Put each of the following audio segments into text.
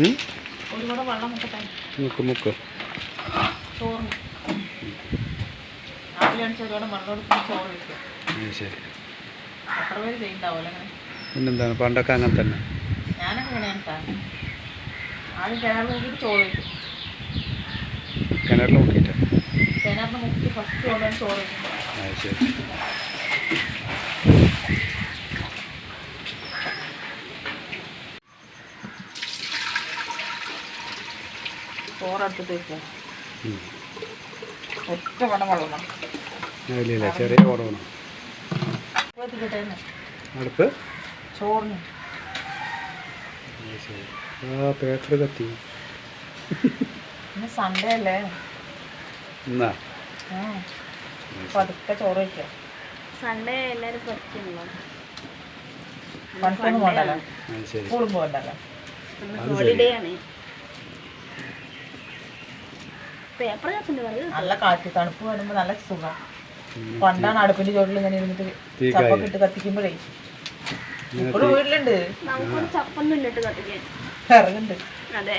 വെള്ളം മുക്കട്ടെ മുക്ക് മുക്ക് ചോറിന് വെള്ളം ചോറ്. ശരി. പേര് ചെയ്യുന്നുണ്ടാവുമല്ലോ അങ്ങനെ പിന്നെന്താണ്? പണ്ടൊക്കെ അങ്ങനെ തന്നെ. ഞാനൊക്കെ ഇങ്ങനെയാണ് താ ആദ്യം കിണർ നോക്കിയിട്ട് ചോറ് വയ്ക്കും കിണറിൽ നോക്കിയിട്ട്. മുക്കി ഫസ്റ്റ് ചോറ് ശരി. ചോറെടുത്തിട്ട് വയ്ക്കുക ഒറ്റ വെള്ളം വേണം ഇല്ല ചെറിയ എത്തിക്കട്ടെ അടുപ്പ്? ചോറിന്. ആ, പേപ്പർ കത്തി. സൺഡേ അല്ലേ? എന്നാ പതുക്കെ ചോറ് വയ്ക്കുക സൺഡേ എല്ലാവരും പഠിക്കുന്നുള്ളൂ പണിക്കൊന്നും പോകണ്ടല്ലോ സ്കൂളും പോകണ്ടല്ലോ ഹോളിഡേ ആണ്. പേപ്പർ നല്ല കാറ്റ് തണുപ്പ് വരുമ്പോ നല്ല സുഖം. പണ്ടാണ് അടുപ്പിന്റെ ചോട്ടിൽ ഇങ്ങനെ ഇരുന്നിട്ട് ചപ്പൊക്കെ ഇട്ട് കത്തിക്കുമ്പോഴേ. ഇപ്പോഴും വീട്ടിലുണ്ട്. നമുക്കൊരു ചപ്പൊന്നും ഇല്ലിട്ട് കത്തിക്കാൻ. വിറകുണ്ട് അതെ.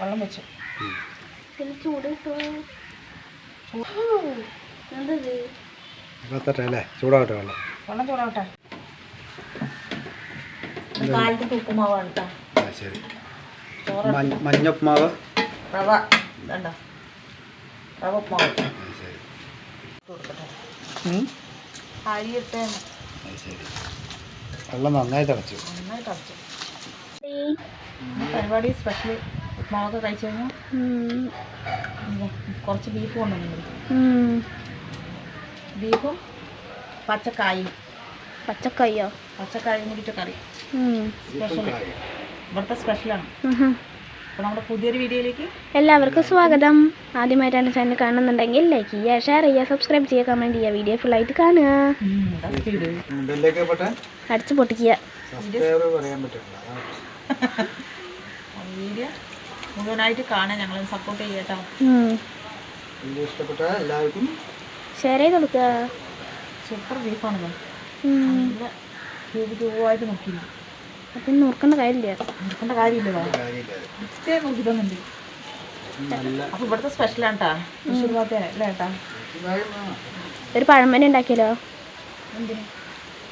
വെള്ളം വെച്ചു. പിന്നെ ചൂട്. ചൂടാവട്ടെ വെള്ളം. വെള്ളം ചൂടാവട്ടെ. കാലത്ത് ഉപ്പുമാവാണ് കേട്ടോ ശരി. മഞ്ഞ മഞ്ഞുപ്മാവ് റവ. ഇതണ്ട? റവ ഉപ്പുമാവ്. വെള്ളം നന്നായി തിളച്ചു. നന്നായി തളിച്ചു. പരിപാടി സ്പെഷ്യൽ ഉപ്പുമാവൊക്കെ കഴിച്ചു കഴിഞ്ഞാൽ കുറച്ച് ബീഫ് കൊണ്ടുവന്നു ബീഫും പച്ചക്കായും. പച്ചക്കായോ? പച്ചക്കായും കൂടിയിട്ട് കറി. ഇവിടുത്തെ സ്പെഷ്യലാണ് അപ്പോൾ നമ്മുടെ പുതിയൊരു വീഡിയോയിലേക്ക് എല്ലാവർക്കും സ്വാഗതം. ആദ്യമായിട്ടാണ് ചാനൽ കാണുന്നുണ്ടെങ്കിൽ ലൈക്ക് ചെയ്യുക ഷെയർ ചെയ്യുക സബ്സ്ക്രൈബ് ചെയ്യുക കമന്റ് ചെയ്യുക. വീഡിയോ ഫുൾ ആയിട്ട് കാണുക. അടിച്ചു പൊട്ടിക്കുക. വീഡിയോ മുഴുവനായിട്ട് കാണാൻ ഞങ്ങൾ സപ്പോർട്ട് ചെയ്യട്ടോ വീഡിയോ ഇഷ്ടപ്പെട്ട എല്ലാവർക്കും ഷെയർ ചെയ്ത് കൊടുക്കുക. സൂപ്പർ ബീഫാണ്. നല്ല ക്യൂബ് ക്യൂബായിട്ട് നോക്കിയില്ല അപ്പം നോക്കേണ്ട കാര്യമില്ല. നോക്കേണ്ട കാര്യമില്ല. കാര്യമില്ല ഇഷ്ടേ നോക്കി തന്നുണ്ട് അപ്പോൾ ഇവിടുത്തെ സ്പെഷ്യലാണ് കേട്ടാ തൃശ്ശൂർ ഭാഗത്തെ അല്ലേ ഏട്ടാ ഒരു പഴംപനി ഉണ്ടാക്കിയല്ലോ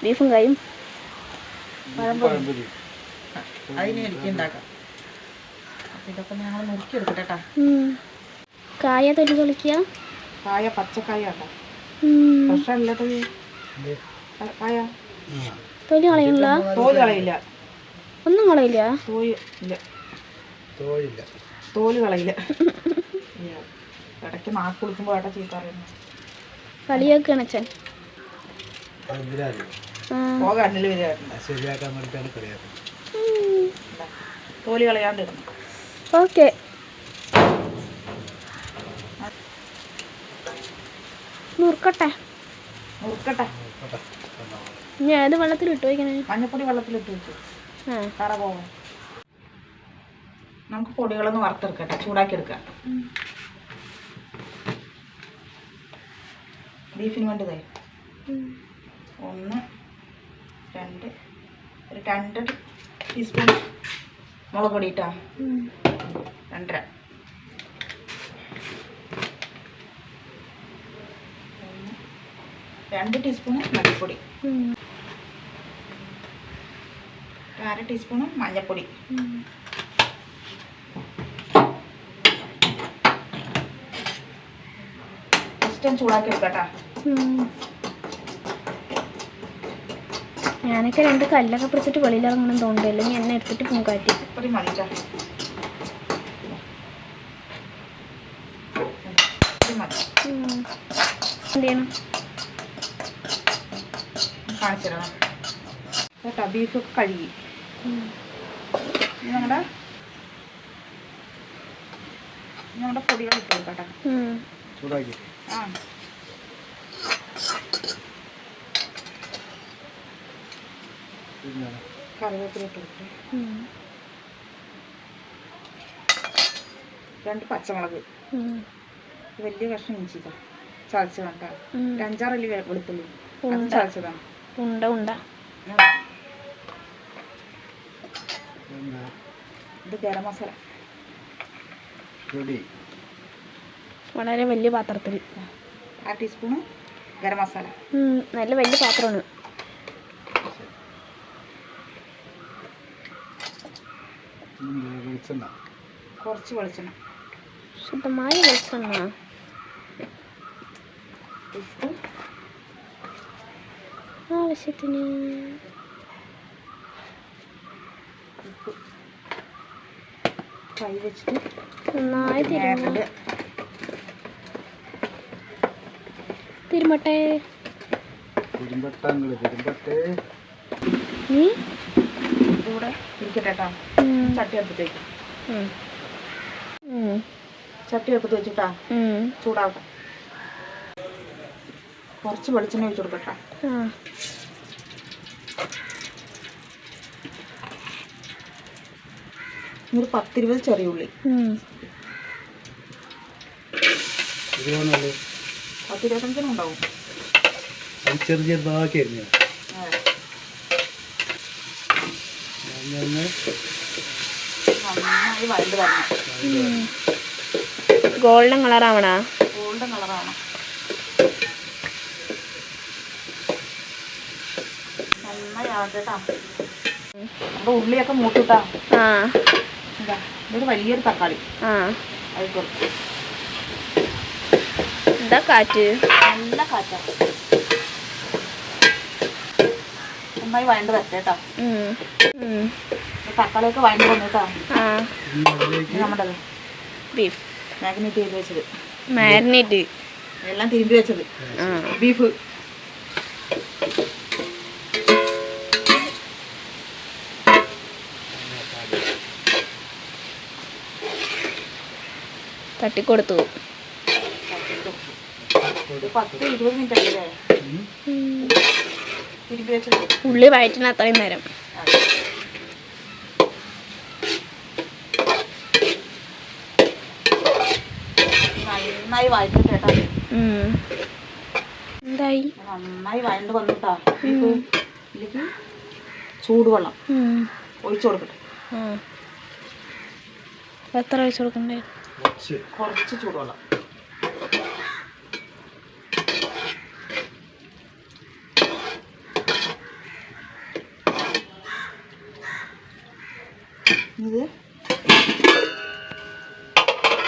ബീഫും കായും പഴംപൊരി. അതിന് എനിക്ക് ഉണ്ടാക്കാം. അപ്പോൾ ഇതൊക്കെ ഞങ്ങൾ നുറുക്കിയെടുക്കട്ടെ കേട്ടാ കായ തൊലി തൊളിക്കുക കായ പച്ചക്കായ. തൊലി കളയണില്ല തോൽ കളയില്ല. ഒന്നും കളയില്ല? തോൽ ഇല്ല. തോഴില്ല തോൽ കളയില്ല. ഇടയ്ക്ക് നാക്ക് കുളിക്കുമ്പോൾ ഏട്ടാ ചീത്ത പറയുന്നു കളിയാക്കുകയാണ് അച്ഛൻ. ശരിയാക്കാൻ വേണ്ടിയിട്ടാണ് കളിയാക്കുന്നത്. തോൽ ഓക്കെ. നുറുക്കട്ടെ. നുറുക്കട്ടെ. ഏത് വെള്ളത്തിൽ ഇട്ട് വയ്ക്കണേ മഞ്ഞപ്പൊടി വെള്ളത്തിലിട്ട് വെച്ചു ആ കറ പോകാൻ നമുക്ക് പൊടികളൊന്ന് വറുത്തെടുക്കട്ടെ ചൂടാക്കി എടുക്കാം ബീഫിന് വേണ്ടതേ. ഒന്ന് രണ്ട് ഒരു രണ്ട് ടീസ്പൂൺ മുളക് പൊടി ഇട്ടാ. രണ്ടര. രണ്ട് ടീസ്പൂൺ മല്ലിപ്പൊടി. അര ടീസ്പൂണും മഞ്ഞൾപ്പൊടി. ഇഷ്ടം ചൂടാക്കി എടുക്കട്ടാ. ഞാനൊക്കെ രണ്ട് കല്ലൊക്കെ പിടിച്ചിട്ട് വെളിയിലിറങ്ങണം തോന്നുന്നു അല്ലെങ്കിൽ എന്നെ എടുത്തിട്ട് പൂങ്കാറ്റി ഇപ്പം മതിച്ചാ കാണിച്ചിരണം. എന്ത് ചെയ്യണം? കേട്ടോ ബീഫൊക്കെ കഴുകി. നമ്മുടെ നമ്മുടെ പൊടികൾ ഇട്ട് കൊടുക്കട്ടെ. ചൂടാക്കി. ആ. പിന്നെ കറിവേപ്പില ഇട്ട് കൊടുക്കട്ടെ. രണ്ട് പച്ചമുളക്. വലിയ കഷ്ണം ഇഞ്ചിതാ ചതച്ചതാണ് കേട്ടോ. ഒരു അഞ്ചാറല്ലി വെളുത്തുള്ളി. ചതച്ചതാണ്. ഉണ്ട ഉണ്ട. പിന്നെ ഇത് ഗരം മസാല. പൊടി. വളരെ വലിയ പാത്രത്തിൽ. അര ടീസ്പൂണ് ഗരം മസാല. നല്ല വലിയ പാത്രമാണ്. വെളിച്ചെണ്ണ. കുറച്ച് വെളിച്ചെണ്ണ. ശുദ്ധമായ വെളിച്ചെണ്ണ. ആവശ്യത്തിന് കൈ വെച്ചിട്ട് നന്നായി തിരുമട്ടെ. തിരുമ്പട്ടങ്ങൾ തിരുമ്പട്ടെ. ഇതിവിടെ ഇരിക്കട്ടെ കേട്ടോ. ചട്ടി എടുത്തിട്ട് വയ്ക്കും ഉം. ഉം, ചട്ടി എടുത്തിട്ട് വെച്ചിട്ടാ ചൂടാവട്ടെ. കുറച്ച് വെളിച്ചെണ്ണ ഒഴിച്ചു കൊടുക്കട്ടെ ആ ഇനി ഒരു പത്തിരുപത് ചെറിയ ഉള്ളി ഉം. ഇരുപത് പത്തിരുപത്തഞ്ചിനും ഉണ്ടാവും. ചെറിയ ചെറുതാക്കി അരിഞ്ഞു. ഗോൾഡൻ കളറാവണ? ഗോൾഡൻ കളറാണ് നന്നായി ആകട്ടാ ഉള്ളിയൊക്കെ മൂട്ടിട്ടാ. ആ. ഇതൊരു വലിയൊരു തക്കാളി. ആ. അത് കുറച്ച്. എന്താ കാറ്റ്? നല്ല കാറ്റാ. നന്നായി വഴണ്ട് വരട്ടേട്ടാ ഉം. ഉം. തക്കാളിയൊക്കെ വഴണ്ട് വന്നിട്ടാ ആ. ഇനി അതിലേക്ക് ഇത് നമ്മുടെ ബീഫ്. മാഗ്നേറ്റ് ചെയ്ത് വെച്ചത്. മാരിനേറ്റ് എല്ലാം തിരുമ്പി വെച്ചത്. ബീഫ്. വെച്ചത് ഉള്ളി വയറ്റിന് അത്രയും നേരം. നന്നായി കേട്ടോ. എന്തായി? നന്നായി വഴണ്ട് വന്നിട്ടാ. ഇതിലേക്ക് ചൂടുവെള്ളം. ഒഴിച്ചു കൊടുക്കട്ടെ. എത്ര ഒഴിച്ചു കൊടുക്കണ്ടേ? കുറച്ച് ചൂടുവെള്ളം ഇത്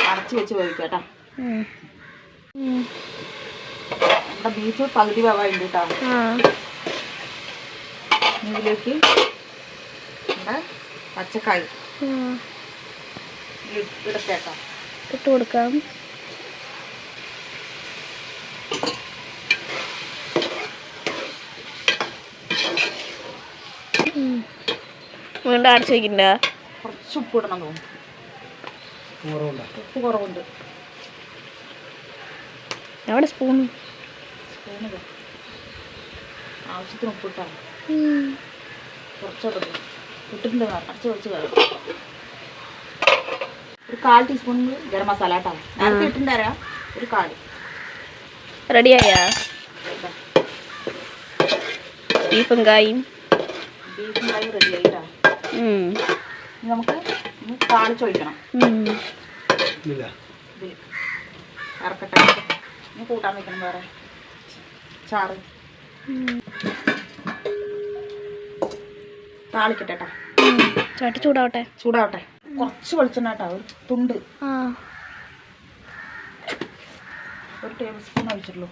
അടച്ച് വെച്ച് വേവിക്കാം കേട്ടോ. നമ്മുടെ ബീഫ് പകുതി വേവായിട്ട് കേട്ടോ ഇതിലേക്ക് നമ്മുടെ പച്ചക്കായ് ആ. ഇട്ട് കൊടുക്കാം. വീണ്ടും അടച്ചു വയ്ക്കണ്ട കുറച്ച് ഉപ്പ് ഇടണം തോന്നുന്നു. ഉപ്പ് കുറവുണ്ട്. സ്പൂൺ ആവശ്യത്തിന് ഉപ്പ് ഇട്ടാൽ കുറച്ചോട്ട്. ഇട്ടിട്ടുണ്ട്. അടച്ച് വെച്ച് കയറും ഒരു കാൽ ടീസ്പൂൺ ഗരം മസാല കേട്ടോ നേരത്തെ ഇട്ടിട്ടുണ്ടാരാ? ഒരു കാൽ റെഡിയായാ ബീഫും കായും. ബീഫും കായും റെഡിയായിട്ടാ നമുക്ക്. ഇല്ല. ഇതിൽ ഇറക്കട്ടെ ഇനി കൂട്ടാൻ വെക്കണം വേറെ. ചാറ്. താളിക്കട്ടെ. ചട്ടി ചൂടാവട്ടെ. ചൂടാവട്ടെ. കുറച്ച് വെളിച്ചെണ്ണ കേട്ടോ ഒരു തുണ്ട്. ആ. ഒരു ടേബിൾ സ്പൂൺ ഒഴിച്ചിട്ടുള്ളൂ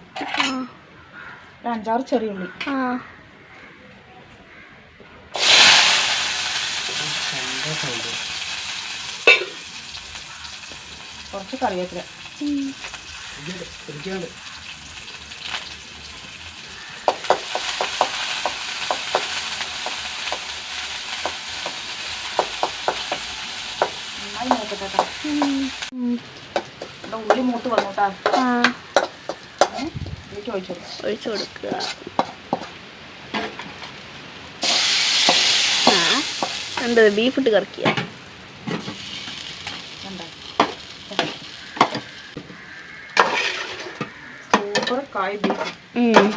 ഒരു അഞ്ചാറ് ചെറിയ ഉള്ളി. ആ. കുറച്ച് കറിവേപ്പില ഉം. ഇരിക്കാണ്ട് നന്നായി മൂക്കട്ടെ കേട്ടോ ഉം. ഉം. നമ്മുടെ ഉള്ളി മൂത്ത് വന്നു കേട്ടോ ഒഴിച്ചു കൊടുക്കാം ഒഴിച്ചു കൊടുക്കുക. ആ. എന്താ ബീഫ് ഇട്ട് കറക്കിയ? കണ്ടോ? സൂപ്പർ കായ് ബീഫ്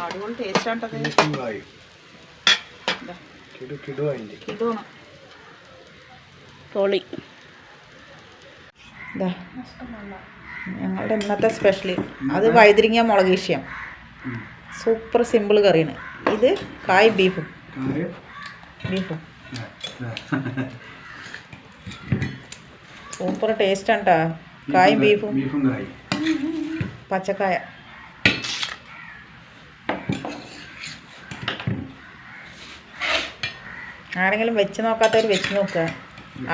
അടിപൊളി ടേസ്റ്റ് ആണ്ടത് ബീഫും കായും. ഇതാ. കിടു കിടു ഇതാണ് പൊളി. ഇതാ ഞങ്ങളുടെ ഇന്നത്തെ സ്പെഷ്യൽ അത് വഴുതിരിങ്ങ മുളകീഷ്യം സൂപ്പർ സിമ്പിൾ കറിയാണ്. ഇത് കായ് ബീഫും. ബീഫും. സൂപ്പർ ടേസ്റ്റ് ആണ് കേട്ടോ കായും ബീഫും ബീഫും. കായും. പച്ചക്കായ. ആരെങ്കിലും വെച്ച് നോക്കാത്തവർ വെച്ച് നോക്കുക.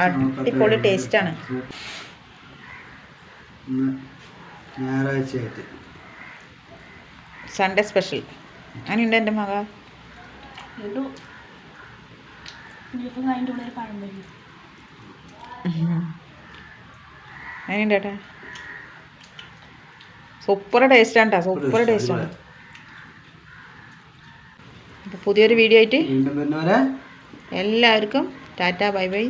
അടിപൊളി ടേസ്റ്റാണ് ഇന്ന് ഞായറാഴ്ചയായിട്ട്. സൺഡേ സ്പെഷ്യൽ അങ്ങനെയുണ്ട് എന്റെ മക അങ്ങനെയുണ്ട് ഏട്ടാ? സൂപ്പർ ടേസ്റ്റാണ് കേട്ടോ സൂപ്പർ ടേസ്റ്റ് ആണ്. അപ്പോൾ പുതിയൊരു വീഡിയോ ആയിട്ട് എല്ലാവർക്കും ടാറ്റ ബൈ ബൈ.